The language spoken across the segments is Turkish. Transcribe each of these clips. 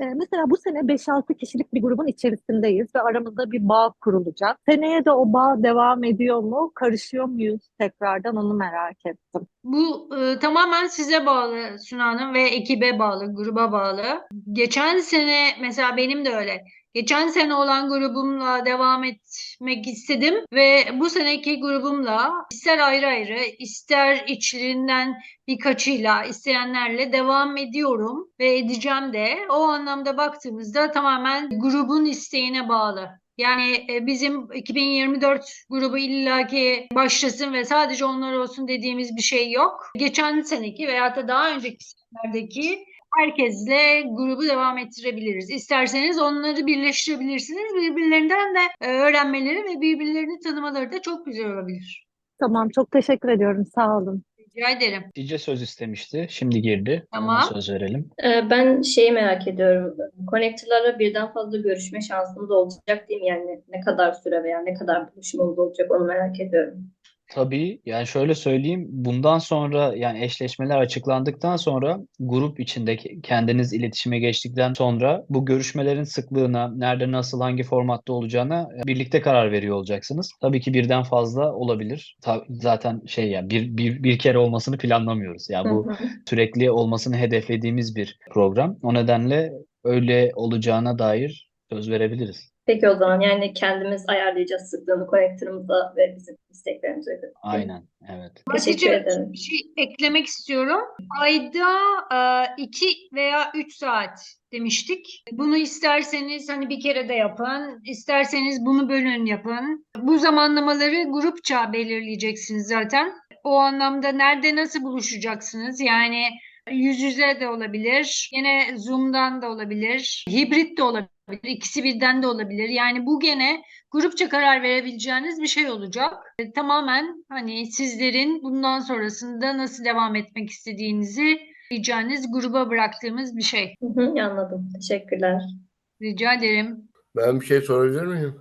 Ee, mesela bu sene 5-6 kişilik bir grubun içerisindeyiz ve aramızda bir bağ kurulacak. Seneye de o bağ devam ediyor mu? Karışıyor muyuz tekrardan onu merak ettim. Bu e, tamamen size bağlı Suna Hanım ve ekibe bağlı, gruba bağlı. Geçen sene mesela benim de öyle. Geçen sene olan grubumla devam etmek istedim ve bu seneki grubumla ister ayrı ayrı, ister içlerinden birkaçıyla, isteyenlerle devam ediyorum ve edeceğim de. O anlamda baktığımızda tamamen grubun isteğine bağlı. Yani e, bizim 2024 grubu illaki başlasın ve sadece onlar olsun dediğimiz bir şey yok. Geçen seneki veya da daha önceki senelerdeki herkesle grubu devam ettirebiliriz. İsterseniz onları birleştirebilirsiniz. Birbirlerinden de e, öğrenmeleri ve birbirlerini tanımaları da çok güzel olabilir. Tamam, çok teşekkür ediyorum. Sağ olun. Rica ederim. Hatice söz istemişti. Şimdi girdi. Ona Tamam. söz verelim. Ee, Ben şeyi merak ediyorum. Connector'larla birden fazla görüşme şansımız olacak değil mi? Yani ne kadar süre veya ne kadar buluşmamız olacak onu merak ediyorum. Tabii yani şöyle söyleyeyim bundan sonra yani eşleşmeler açıklandıktan sonra grup içindeki kendiniz iletişime geçtikten sonra bu görüşmelerin sıklığına nerede nasıl hangi formatta olacağına e, birlikte karar veriyor olacaksınız. Tabii ki birden fazla olabilir. Ta- zaten şey yani bir, bir, bir kere olmasını planlamıyoruz. Yani bu sürekli olmasını hedeflediğimiz bir program. O nedenle öyle olacağına dair söz verebiliriz. Peki o zaman yani kendimiz ayarlayacağız sıklığını connector'ımıza ve bizim isteklerimize göre. Aynen evet. Teşekkür Hatice, ederim. bir şey eklemek istiyorum. Ayda 2 veya 3 saat demiştik. Bunu isterseniz hani bir kere de yapın, isterseniz bunu bölün yapın. Bu zamanlamaları grupça belirleyeceksiniz zaten. O anlamda nerede nasıl buluşacaksınız? Yani yüz yüze de olabilir, yine Zoom'dan da olabilir, hibrit de olabilir, ikisi birden de olabilir. Yani bu gene grupça karar verebileceğiniz bir şey olacak. E, Tamamen hani sizlerin bundan sonrasında nasıl devam etmek istediğinizi diyeceğiniz gruba bıraktığımız bir şey. Hı hı, anladım. Teşekkürler. Rica ederim. Ben bir şey sorabilir miyim?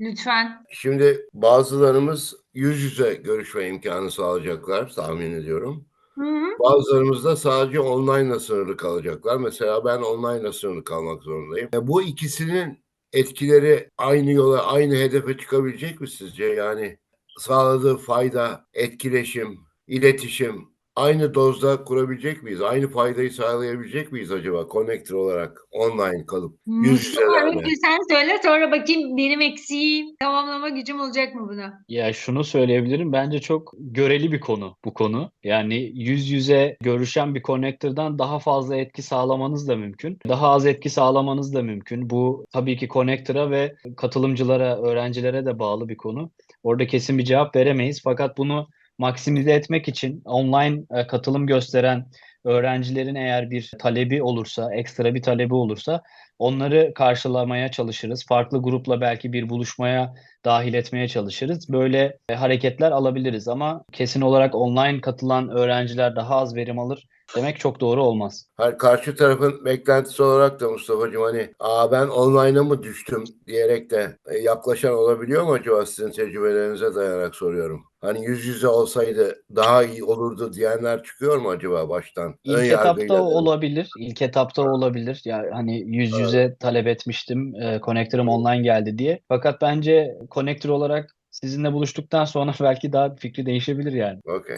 Lütfen. Şimdi bazılarımız yüz yüze görüşme imkanı sağlayacaklar tahmin ediyorum. Hı hı. Bazılarımız da sadece online'la sınırlı kalacaklar. Mesela ben online'la sınırlı kalmak zorundayım. E, Bu ikisinin etkileri aynı yola, aynı hedefe çıkabilecek mi sizce? Yani sağladığı fayda, etkileşim, iletişim aynı dozda kurabilecek miyiz? Aynı faydayı sağlayabilecek miyiz acaba connector olarak online kalıp yüz yüzelerle? önce sen söyle sonra bakayım benim eksiğim tamamlama gücüm olacak mı buna? Ya şunu söyleyebilirim. Bence çok göreli bir konu bu konu. Yani yüz yüze görüşen bir connector'dan daha fazla etki sağlamanız da mümkün. Daha az etki sağlamanız da mümkün. Bu tabii ki connector'a ve katılımcılara, öğrencilere de bağlı bir konu. Orada kesin bir cevap veremeyiz. Fakat bunu maksimize etmek için online e, katılım gösteren öğrencilerin eğer bir talebi olursa, ekstra bir talebi olursa onları karşılamaya çalışırız. Farklı grupla belki bir buluşmaya dahil etmeye çalışırız. Böyle e, hareketler alabiliriz ama kesin olarak online katılan öğrenciler daha az verim alır demek çok doğru olmaz. Hayır, karşı tarafın beklentisi olarak da Mustafa'cığım hani Aa, ben online'a mı düştüm diyerek de e, yaklaşan olabiliyor mu acaba sizin tecrübelerinize dayanarak soruyorum. Hani yüz yüze olsaydı daha iyi olurdu diyenler çıkıyor mu acaba baştan? İlk Ön etapta olabilir. İlk etapta olabilir. Ya hani yüz Evet. yüze talep etmiştim. E, Connector'ım online geldi diye. Fakat bence Connector olarak sizinle buluştuktan sonra belki daha fikri değişebilir yani. Okey.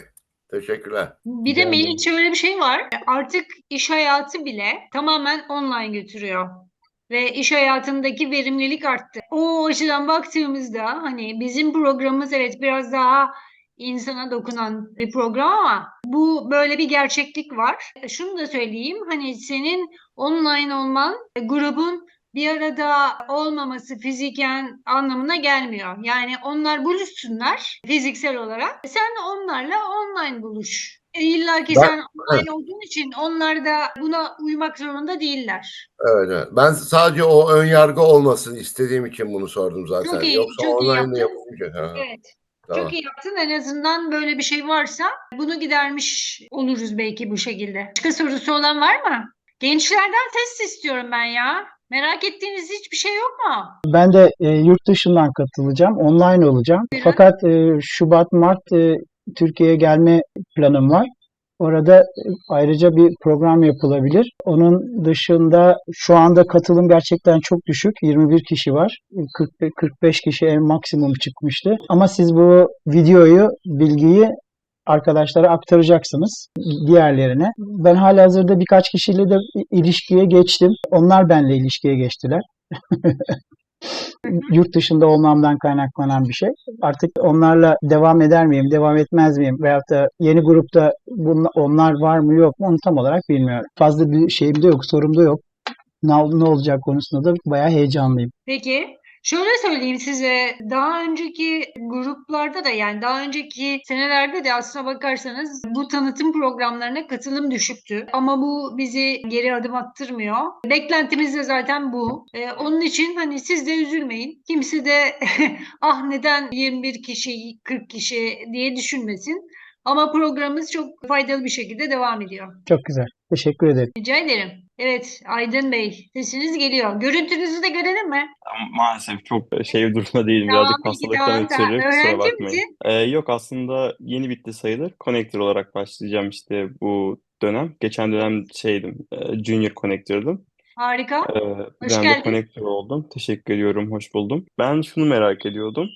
Teşekkürler. Bir de. Melih şöyle bir şey var. Artık iş hayatı bile tamamen online götürüyor. Ve iş hayatındaki verimlilik arttı. O açıdan baktığımızda hani bizim programımız evet biraz daha insana dokunan bir program ama bu böyle bir gerçeklik var. Şunu da söyleyeyim hani senin online olman e, grubun bir arada olmaması fiziken anlamına gelmiyor. Yani onlar buluşsunlar fiziksel olarak. Sen onlarla online buluş. E, İlla ki Ben- sen online olduğun için onlar da buna uymak zorunda değiller. Evet, evet. Ben sadece o ön yargı olmasın istediğim için bunu sordum zaten. Çok iyi, Yoksa çok iyi online yapamayacak. Ha, Evet. tamam. Çok iyi yaptın. En azından böyle bir şey varsa bunu gidermiş oluruz belki bu şekilde. Başka sorusu olan var mı? Gençlerden test istiyorum ben ya. Merak ettiğiniz hiçbir şey yok mu? Ben de e, yurt dışından katılacağım. Online olacağım. Buyurun. Fakat e, Şubat, Mart e, Türkiye'ye gelme planım var. Orada e, ayrıca bir program yapılabilir. Onun dışında şu anda katılım gerçekten çok düşük. 21 kişi var. 40 45 kişi en maksimum çıkmıştı. Ama siz bu videoyu, bilgiyi arkadaşlara aktaracaksınız diğerlerine. Ben halihazırda birkaç kişiyle de ilişkiye geçtim. Onlar benimle ilişkiye geçtiler. Yurt dışında olmamdan kaynaklanan bir şey. Artık onlarla devam eder miyim, devam etmez miyim? Veyahut da yeni grupta bunla- onlar var mı yok mu onu tam olarak bilmiyorum. Fazla bir şeyim de yok, sorum da yok. Ne, ne olacak konusunda da bayağı heyecanlıyım. Peki. Şöyle söyleyeyim size, daha önceki gruplarda da yani daha önceki senelerde de aslına bakarsanız bu tanıtım programlarına katılım düşüktü. Ama bu bizi geri adım attırmıyor. Beklentimiz de zaten bu. Ee, onun için hani siz de üzülmeyin. Kimse de ah neden 21 kişi, 40 kişi diye düşünmesin. Ama programımız çok faydalı bir şekilde devam ediyor. Çok güzel. Teşekkür ederim. Rica ederim. Evet, Aydın Bey, sesiniz geliyor. Görüntünüzü de görelim mi? Maalesef çok şey bir durumda değilim. Tamam, Birazcık hastalıktan ötürü kusura bakmayın. Ee, yok aslında yeni bitti sayılır. Connector olarak başlayacağım işte bu dönem. Geçen dönem şeydim, e, Junior Connector'dım. Harika. Ee, Hoş ben de geldin. Connector oldum. Teşekkür ediyorum, hoş buldum. Ben şunu merak ediyordum.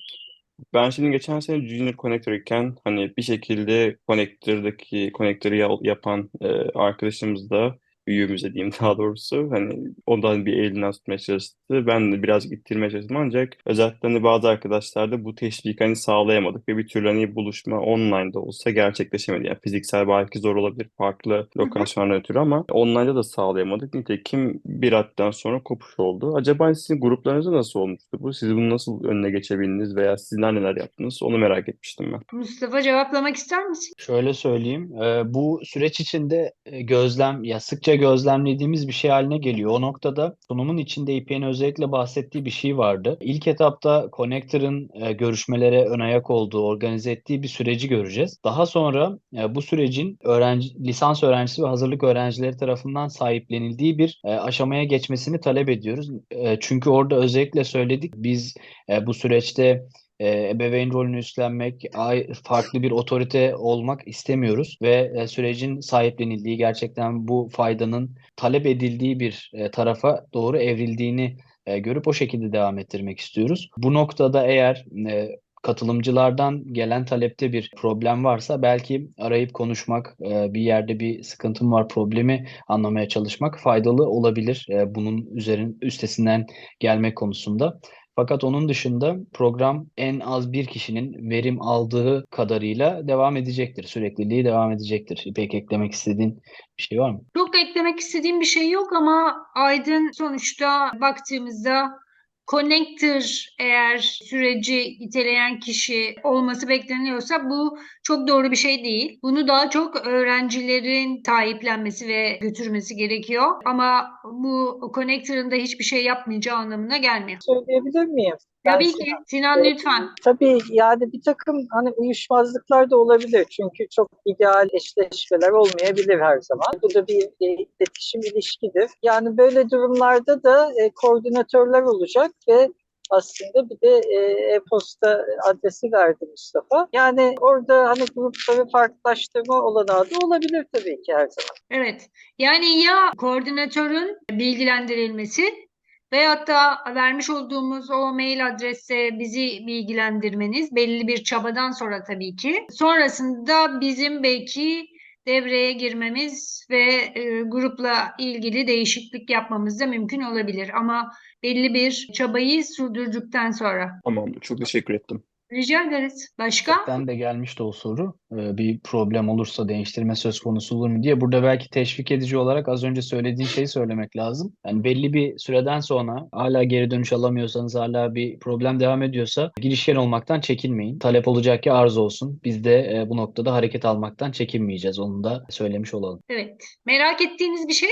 Ben şimdi geçen sene Junior Connector iken hani bir şekilde Connector'daki Connector'ı ya- yapan e, arkadaşımız da büyüğümüze diyeyim daha doğrusu hani ondan bir elinden tutmaya çalıştı. Ben de biraz ittirmeye çalıştım ancak özellikle hani bazı arkadaşlarda bu teşvik hani sağlayamadık ve bir türlü hani buluşma online'da olsa gerçekleşemedi. Yani fiziksel belki zor olabilir farklı lokasyonlar ötürü ama online'da da sağlayamadık. Nitekim bir hatten sonra kopuş oldu. Acaba sizin gruplarınızda nasıl olmuştu bu? Siz bunu nasıl önüne geçebildiniz veya sizler neler yaptınız? Onu merak etmiştim ben. Mustafa cevaplamak ister misin? Şöyle söyleyeyim, bu süreç içinde gözlem, ya sıkça gözlemlediğimiz bir şey haline geliyor. O noktada sunumun içinde İpek'in özellikle bahsettiği bir şey vardı. İlk etapta Connector'ın e, görüşmelere ön ayak olduğu, organize ettiği bir süreci göreceğiz. Daha sonra e, bu sürecin öğrenci, lisans öğrencisi ve hazırlık öğrencileri tarafından sahiplenildiği bir e, aşamaya geçmesini talep ediyoruz. E, çünkü orada özellikle söyledik, biz e, bu süreçte e, ebeveyn rolünü üstlenmek, farklı bir otorite olmak istemiyoruz ve e, sürecin sahiplenildiği, gerçekten bu faydanın talep edildiği bir e, tarafa doğru evrildiğini e, görüp o şekilde devam ettirmek istiyoruz. Bu noktada eğer e, katılımcılardan gelen talepte bir problem varsa belki arayıp konuşmak, e, bir yerde bir sıkıntım var, problemi anlamaya çalışmak faydalı olabilir e, bunun üzerin üstesinden gelmek konusunda. Fakat onun dışında program en az bir kişinin verim aldığı kadarıyla devam edecektir. Sürekliliği devam edecektir. İpek eklemek istediğin bir şey var mı? Çok eklemek istediğim bir şey yok ama Aydın sonuçta baktığımızda connector eğer süreci iteleyen kişi olması bekleniyorsa bu çok doğru bir şey değil. Bunu daha çok öğrencilerin sahiplenmesi ve götürmesi gerekiyor. Ama bu connector'ın da hiçbir şey yapmayacağı anlamına gelmiyor. söyleyebilir miyim? Tabii ki. Sinan lütfen. Tabii yani bir takım hani uyuşmazlıklar da olabilir. Çünkü çok ideal eşleşmeler olmayabilir her zaman. Bu da bir e, iletişim ilişkidir. Yani böyle durumlarda da e, koordinatörler olacak ve aslında bir de e, e-posta adresi verdi Mustafa. Yani orada hani grupları farklılaştırma olanağı da olabilir tabii ki her zaman. Evet. Yani ya koordinatörün bilgilendirilmesi veyahut da vermiş olduğumuz o mail adrese bizi bilgilendirmeniz belli bir çabadan sonra tabii ki. Sonrasında bizim belki devreye girmemiz ve e, grupla ilgili değişiklik yapmamız da mümkün olabilir. Ama belli bir çabayı sürdürdükten sonra. Tamamdır. Çok teşekkür ettim. Rica ederiz. Başka? Ben de gelmişti o soru. Ee, bir problem olursa değiştirme söz konusu olur mu diye. Burada belki teşvik edici olarak az önce söylediğin şeyi söylemek lazım. Yani belli bir süreden sonra hala geri dönüş alamıyorsanız, hala bir problem devam ediyorsa girişken olmaktan çekinmeyin. Talep olacak ki arz olsun. Biz de e, bu noktada hareket almaktan çekinmeyeceğiz. Onu da söylemiş olalım. Evet. Merak ettiğiniz bir şey?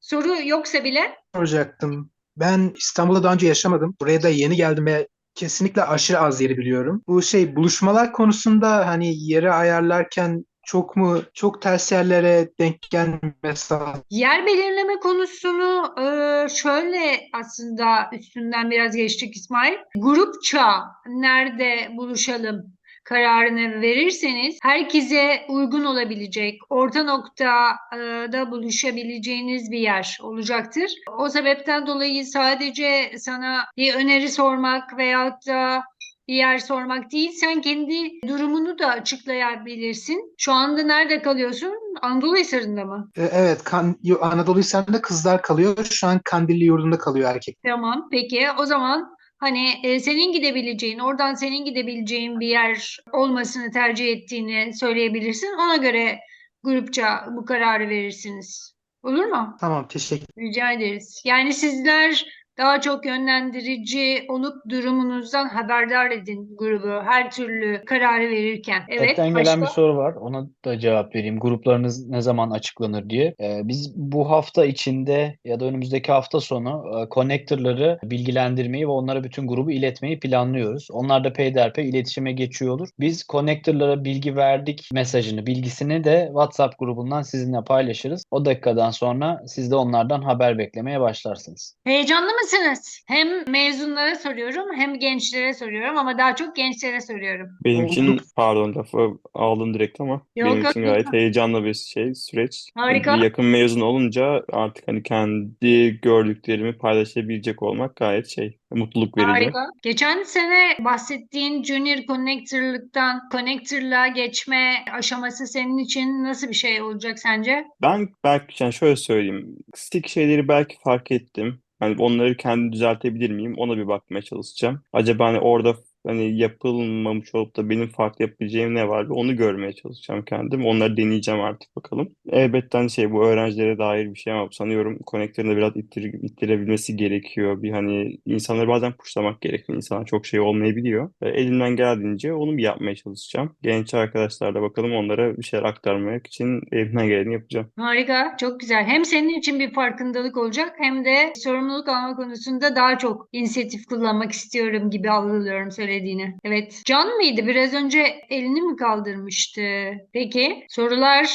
Soru yoksa bile soracaktım. Ben İstanbul'da daha önce yaşamadım. Buraya da yeni geldim ve kesinlikle aşırı az yeri biliyorum. Bu şey buluşmalar konusunda hani yeri ayarlarken çok mu çok ters yerlere denk gelmesi Yer belirleme konusunu e, şöyle aslında üstünden biraz geçtik İsmail. Grupça nerede buluşalım? Kararını verirseniz herkese uygun olabilecek, orta noktada buluşabileceğiniz bir yer olacaktır. O sebepten dolayı sadece sana bir öneri sormak veyahut da bir yer sormak değil, sen kendi durumunu da açıklayabilirsin. Şu anda nerede kalıyorsun? Anadolu Hisarı'nda mı? E, Evet, kan, Anadolu Hisarı'nda kızlar kalıyor. Şu an Kandilli yurdunda kalıyor erkek. Tamam, peki o zaman hani e, senin gidebileceğin, oradan senin gidebileceğin bir yer olmasını tercih ettiğini söyleyebilirsin. Ona göre grupça bu kararı verirsiniz. Olur mu? Tamam, teşekkür Rica ederiz. Yani sizler daha çok yönlendirici olup durumunuzdan haberdar edin grubu her türlü kararı verirken. Evet, Chatten gelen bir başka? soru var. Ona da cevap vereyim. Gruplarınız ne zaman açıklanır diye. Ee, biz bu hafta içinde ya da önümüzdeki hafta sonu e, connector'ları bilgilendirmeyi ve onlara bütün grubu iletmeyi planlıyoruz. Onlar da peyderpey iletişime geçiyor olur. Biz connector'lara bilgi verdik mesajını, bilgisini de WhatsApp grubundan sizinle paylaşırız. O dakikadan sonra siz de onlardan haber beklemeye başlarsınız. Heyecanlı mısınız? Hem mezunlara soruyorum hem gençlere soruyorum ama daha çok gençlere soruyorum. Benim için pardon lafı aldım direkt ama Yok, benim yok, için gayet lütfen. heyecanlı bir şey süreç. Harika. Bir yakın mezun olunca artık hani kendi gördüklerimi paylaşabilecek olmak gayet şey mutluluk verici. Harika. Geçen sene bahsettiğin Junior Connector'lıktan Connector'lığa geçme aşaması senin için nasıl bir şey olacak sence? Ben belki yani şöyle söyleyeyim. Stick şeyleri belki fark ettim. Hani onları kendi düzeltebilir miyim? Ona bir bakmaya çalışacağım. Acaba hani orada hani yapılmamış olup da benim farklı yapabileceğim ne var? Onu görmeye çalışacağım kendim. Onları deneyeceğim artık bakalım. Elbette hani şey bu öğrencilere dair bir şey ama sanıyorum de biraz ittir, ittirebilmesi gerekiyor. Bir hani insanları bazen pushlamak gerekiyor. İnsanlar çok şey olmayabiliyor. E, elimden geldiğince onu bir yapmaya çalışacağım. Genç arkadaşlarla bakalım onlara bir şeyler aktarmak için elimden geleni yapacağım. Harika, çok güzel. Hem senin için bir farkındalık olacak hem de sorumluluk alma konusunda daha çok inisiyatif kullanmak istiyorum gibi algılıyorum söylediğini. Evet, Can mıydı? Biraz önce elini mi kaldırmıştı? Peki, sorular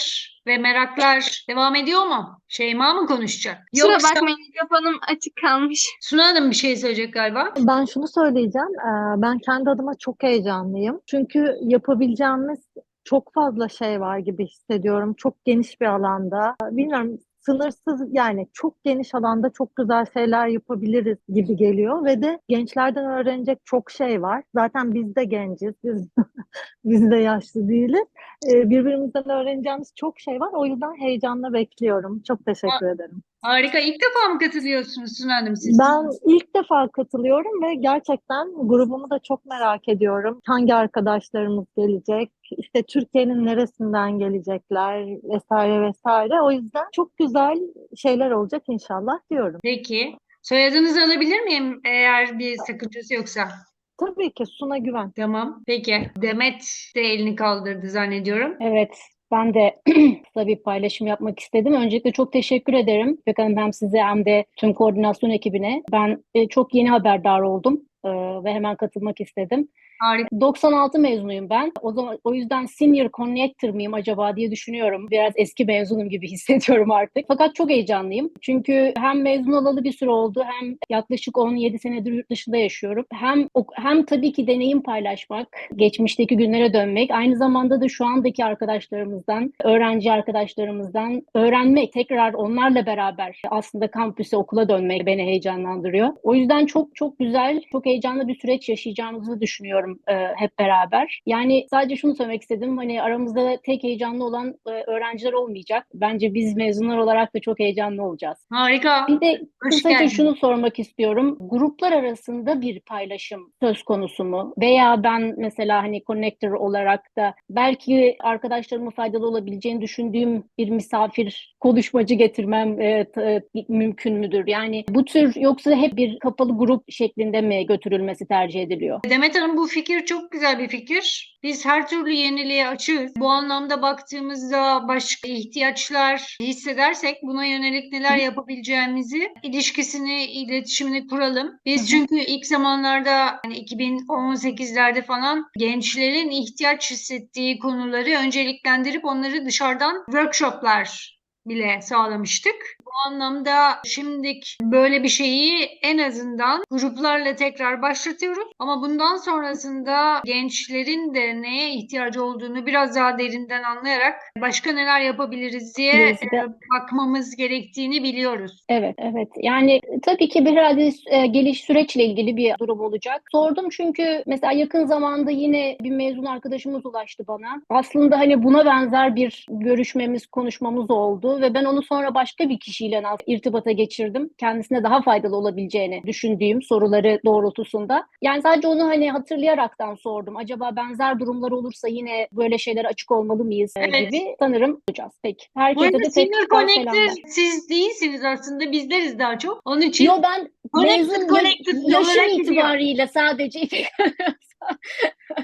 ve meraklar devam ediyor mu? Şeyma mı konuşacak? Kusura Yoksa bakmayın mikrofonum açık kalmış. Suna Hanım bir şey söyleyecek galiba. Ben şunu söyleyeceğim. eee, Ben kendi adıma çok heyecanlıyım. Çünkü yapabileceğimiz çok fazla şey var gibi hissediyorum. Çok geniş bir alanda. Bilmiyorum sınırsız yani çok geniş alanda çok güzel şeyler yapabiliriz gibi geliyor ve de gençlerden öğrenecek çok şey var. Zaten biz de genciz. Biz biz de yaşlı değiliz. Eee, Birbirimizden öğreneceğimiz çok şey var. O yüzden heyecanla bekliyorum. Çok teşekkür ederim. Harika. İlk defa mı katılıyorsunuz Suna Hanım siz? Ben ilk defa katılıyorum ve gerçekten grubumu da çok merak ediyorum. Hangi arkadaşlarımız gelecek? İşte Türkiye'nin neresinden gelecekler vesaire vesaire. O yüzden çok güzel şeyler olacak inşallah diyorum. Peki. Soyadınızı alabilir miyim eğer bir sakıncası yoksa? Tabii ki Suna Güven. Tamam. Peki. Demet de elini kaldırdı zannediyorum. Evet, ben de kısa bir paylaşım yapmak istedim. Öncelikle çok teşekkür ederim İpek Hanım hem size hem de tüm koordinasyon ekibine. Ben e, çok yeni haberdar oldum e, ve hemen katılmak istedim. Harika. 96 mezunuyum ben. O zaman o yüzden senior connector mıyım acaba diye düşünüyorum. Biraz eski mezunum gibi hissediyorum artık. Fakat çok heyecanlıyım. Çünkü hem mezun olalı bir süre oldu hem yaklaşık 17 senedir yurt dışında yaşıyorum. Hem hem tabii ki deneyim paylaşmak, geçmişteki günlere dönmek, aynı zamanda da şu andaki arkadaşlarımızdan, öğrenci arkadaşlarımızdan öğrenmek, tekrar onlarla beraber aslında kampüse, okula dönmek beni heyecanlandırıyor. O yüzden çok çok güzel, çok heyecanlı bir süreç yaşayacağımızı düşünüyorum e, hep beraber. Yani sadece şunu söylemek istedim. Hani aramızda tek heyecanlı olan e, öğrenciler olmayacak. Bence biz mezunlar olarak da çok heyecanlı olacağız. Harika. Bir de kısaca şunu sormak istiyorum. Gruplar arasında bir paylaşım söz konusu mu? Veya ben mesela hani connector olarak da belki arkadaşlarıma faydalı olabileceğini düşündüğüm bir misafir konuşmacı getirmem e, t- mümkün müdür? Yani bu tür yoksa hep bir kapalı grup şeklinde mi götürülmesi tercih ediliyor? Demet Hanım bu fikir çok güzel bir fikir. Biz her türlü yeniliğe açığız. Bu anlamda baktığımızda başka ihtiyaçlar hissedersek buna yönelik neler yapabileceğimizi ilişkisini, iletişimini kuralım. Biz çünkü ilk zamanlarda hani 2018'lerde falan gençlerin ihtiyaç hissettiği konuları önceliklendirip onları dışarıdan workshoplar bile sağlamıştık. Bu anlamda şimdilik böyle bir şeyi en azından gruplarla tekrar başlatıyoruz. Ama bundan sonrasında gençlerin de neye ihtiyacı olduğunu biraz daha derinden anlayarak başka neler yapabiliriz diye de- e, bakmamız gerektiğini biliyoruz. Evet, evet. Yani tabii ki bir herhalde geliş süreçle ilgili bir durum olacak. Sordum çünkü mesela yakın zamanda yine bir mezun arkadaşımız ulaştı bana. Aslında hani buna benzer bir görüşmemiz, konuşmamız oldu ve ben onu sonra başka bir kişiyle irtibata geçirdim. Kendisine daha faydalı olabileceğini düşündüğüm soruları doğrultusunda. Yani sadece onu hani hatırlayaraktan sordum. Acaba benzer durumlar olursa yine böyle şeylere açık olmalı mıyız e, Evet. gibi sanırım olacağız. Peki. Herkese de Senior Connector siz değilsiniz aslında bizleriz daha çok. Onun için Yo ben Connected, mezun connected ya- yaşım itibariyle sadece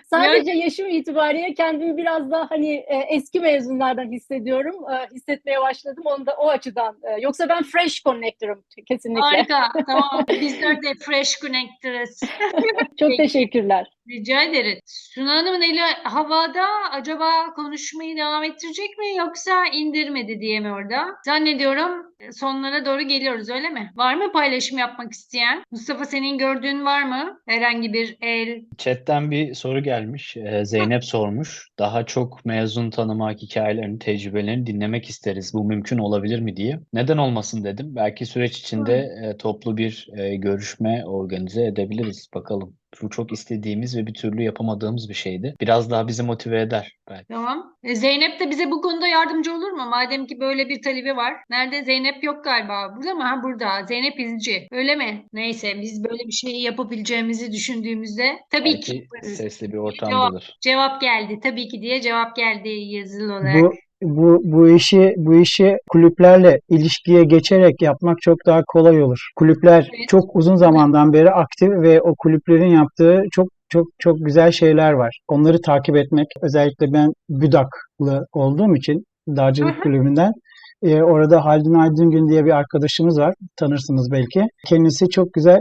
sadece yaşım itibariyle kendimi biraz daha hani e, eski mezunlardan hissediyorum. E, hissetmeye başladım onu da o açıdan. E, yoksa ben fresh connector'ım kesinlikle. harika. tamam. Bizler de Fresh Connector'ız. Çok Peki. teşekkürler. Rica ederim. Suna Hanım'ın eli havada acaba konuşmayı devam ettirecek mi yoksa indirmedi diye mi orada? Zannediyorum sonlara doğru geliyoruz öyle mi? Var mı paylaşım yapmak isteyen? Mustafa senin gördüğün var mı? Herhangi bir el. Chat'ten bir soru gelmiş. Ee, Zeynep sormuş. Daha çok mezun tanımak hikayelerini, tecrübelerini dinlemek isteriz. Bu mümkün olabilir mi diye. Neden olmasın dedim. Belki süreç içinde e, toplu bir e, görüşme organize edebiliriz. Bakalım. Bu çok istediğimiz ve bir türlü yapamadığımız bir şeydi. Biraz daha bizi motive eder belki. Tamam. E, Zeynep de bize bu konuda yardımcı olur mu? Madem ki böyle bir talebi var. Nerede? Zeynep yok galiba. Burada mı? Ha burada. Zeynep İzci. Öyle mi? Neyse biz böyle bir şeyi yapabileceğimizi düşündüğümüzde tabii ki Belki yaparız. sesli bir Cevap, ortamdadır. cevap geldi. Tabii ki diye cevap geldi yazılı olarak. Bu bu bu işi bu işi kulüplerle ilişkiye geçerek yapmak çok daha kolay olur. Kulüpler Evet. çok uzun zamandan beri aktif ve o kulüplerin yaptığı çok çok çok güzel şeyler var. Onları takip etmek özellikle ben BÜDAK'lı olduğum için Dağcılık. Kulübü'nden e, orada Haldun Aydıngün diye bir arkadaşımız var. Tanırsınız belki. Kendisi çok güzel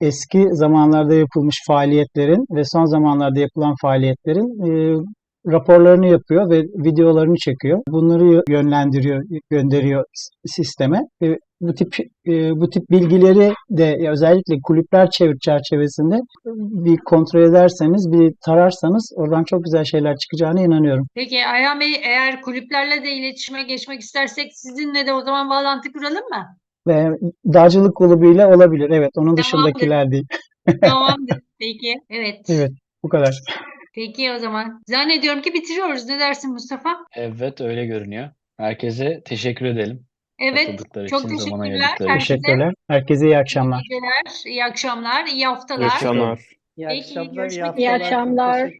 eski zamanlarda yapılmış faaliyetlerin ve son zamanlarda yapılan faaliyetlerin e, raporlarını yapıyor ve videolarını çekiyor. Bunları yönlendiriyor, gönderiyor sisteme. Ve bu tip e, bu tip bilgileri de özellikle kulüpler çevir çerçevesinde bir kontrol ederseniz, bir tararsanız oradan çok güzel şeyler çıkacağına inanıyorum. Peki Ayhan Bey eğer kulüplerle de iletişime geçmek istersek sizinle de o zaman bağlantı kuralım mı? Ve dağcılık kulübüyle olabilir. Evet, onun Tamamdır. dışındakiler değil. Tamamdır. Peki. Evet. Evet, bu kadar. Peki o zaman. Zannediyorum ki bitiriyoruz. Ne dersin Mustafa? Evet öyle görünüyor. Herkese teşekkür edelim. Evet. Çok teşekkürler herkese. Teşekkürler. Herkese iyi İyi akşamlar. geceler, iyi akşamlar, iyi İyi haftalar. akşamlar. İyi akşamlar, iyi görüşmek İyi haftalar. Çok akşamlar.